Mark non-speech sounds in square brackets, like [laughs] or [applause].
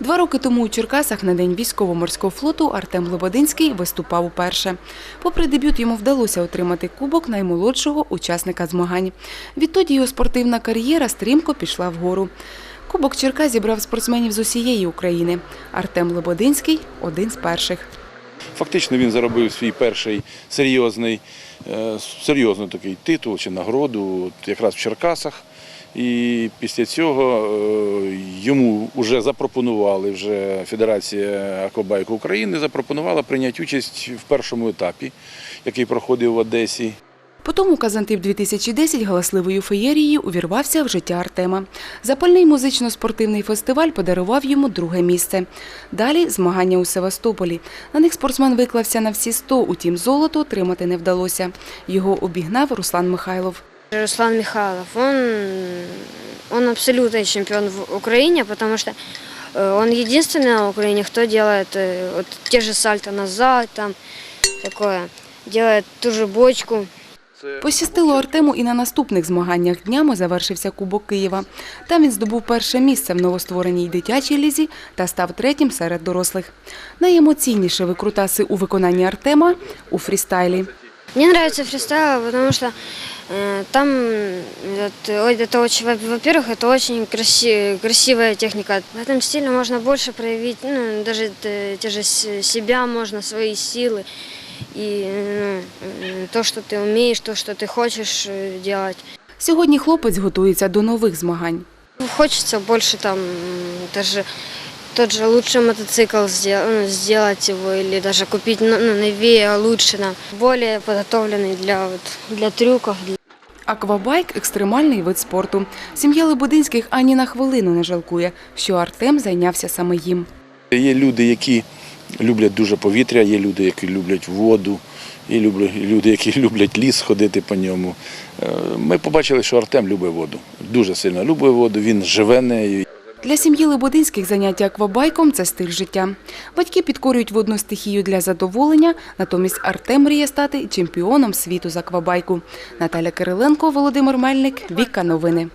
Два роки тому у Черкасах на День військово-морського флоту Артем Лободинський виступав уперше. Попри дебют, йому вдалося отримати кубок наймолодшого учасника змагань. Відтоді його спортивна кар'єра стрімко пішла вгору. Кубок Черкас зібрав спортсменів з усієї України. Артем Лободинський – один з перших. Фактично він заробив свій перший серйозний, е, серйозний такий титул чи нагороду якраз в Черкасах. І після цього е, йому вже запропонували, вже Федерація Аквабайку України запропонувала прийняти участь в першому етапі, який проходив в Одесі. Потім Казантип 2010 галасливою феєрією увірвався в життя Артема. Запальний музично-спортивний фестиваль подарував йому друге місце. Далі змагання у Севастополі. На них спортсмен виклався на всі 100, утім золото отримати не вдалося. Його обігнав Руслан Михайлов. Руслан Михайлов, он, он абсолютный чемпион в Украине, потому что э, он единственный на Украине, кто делает э, вот те же сальто назад, там такое, делает ту же бочку. Пощастило Артему і на наступних змаганнях днями завершився Кубок Києва. Там він здобув перше місце в новоствореній дитячій лізі та став третім серед дорослих. Найемоційніші викрутаси у виконанні Артема у фрістайлі. Мне нравится фристайл, потому что э, там это, ой, это очень, во- во-первых, это очень краси, красивая техника. В этом стиле можно больше проявить, ну, даже т- те же с- себя можно, свои силы и ну, э, то, что ты умеешь, то, что ты хочешь э, делать. Сьогодні хлопець готується до нових змагань. Ну, Хочется больше там м, даже тот же лучший мотоцикл сделать, ну, сделать его или даже купить ну, ну, новее, лучше, нам, более подготовленный для, вот, для трюков, для Аквабайк – екстремальний вид спорту. Сім'я Лебединських ані на хвилину не жалкує, що Артем зайнявся саме їм. Є люди, які люблять дуже повітря, є люди, які люблять воду, є люди, які [laughs] люблять ліс ходити по ньому. Е, Ми побачили, що Артем любить воду. Дуже сильно любить воду, він живе нею. Для сім'ї Лебединських заняття аквабайком – це стиль життя. Батьки підкорюють водну стихію для задоволення, натомість Артем мріє стати чемпіоном світу з аквабайку. Наталя Кириленко, Володимир Мельник, Віка Новини.